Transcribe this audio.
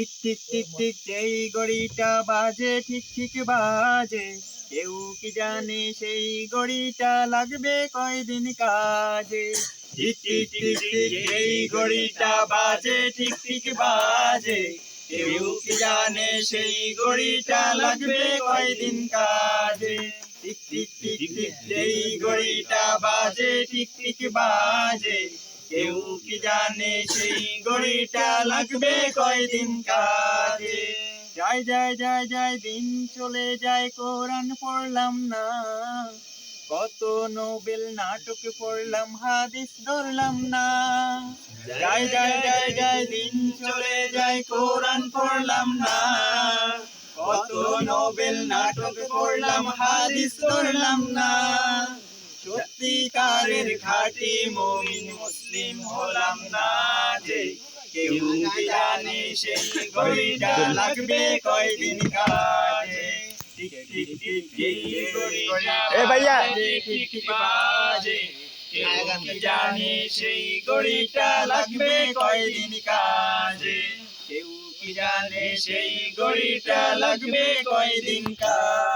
Tick tick tick tick যেই গড়িটা বাজে ঠিক ঠিক বাজে কেউ কি জানে সেই গড়িটা লাগবে কয়দিন কাজে টিক টিক টিক টিক যেই গড়িটা বাজে ঠিক ঠিক বাজে কেউ কি জানে সেই গড়িটা লাগবে কয়দিন কাজে টিক টিক টিক টিক যেই গড়িটা বাজে ঠিক ঠিক বাজে কেউ কি জানে সেই গড়িটা লাগবে কয়দিন কাজে? যায় যায় যায় যায় দিন চলে যায়, কোরআন পড়লাম না। কত নোবেল নাটক পড়লাম, হাদিস ধরলাম না। যায় যায় যায় যায় দিন চলে যায়, কোরআন পড়লাম না। কত নোবেল নাটক পড়লাম, হাদিস ধরলাম না। সত্যিকারের খাঁটি মমিন মুসলিম হলাম না যে কেউ কি জানে সেই ঘড়িটা লাগবে কয়দিন কাজে। এ ভাইয়া। জানে সেই ঘড়িটা লাগবে কয়দিন কাজে। কেউ কি জানে সেই ঘড়িটা লাগবে কয়দিন কাজে।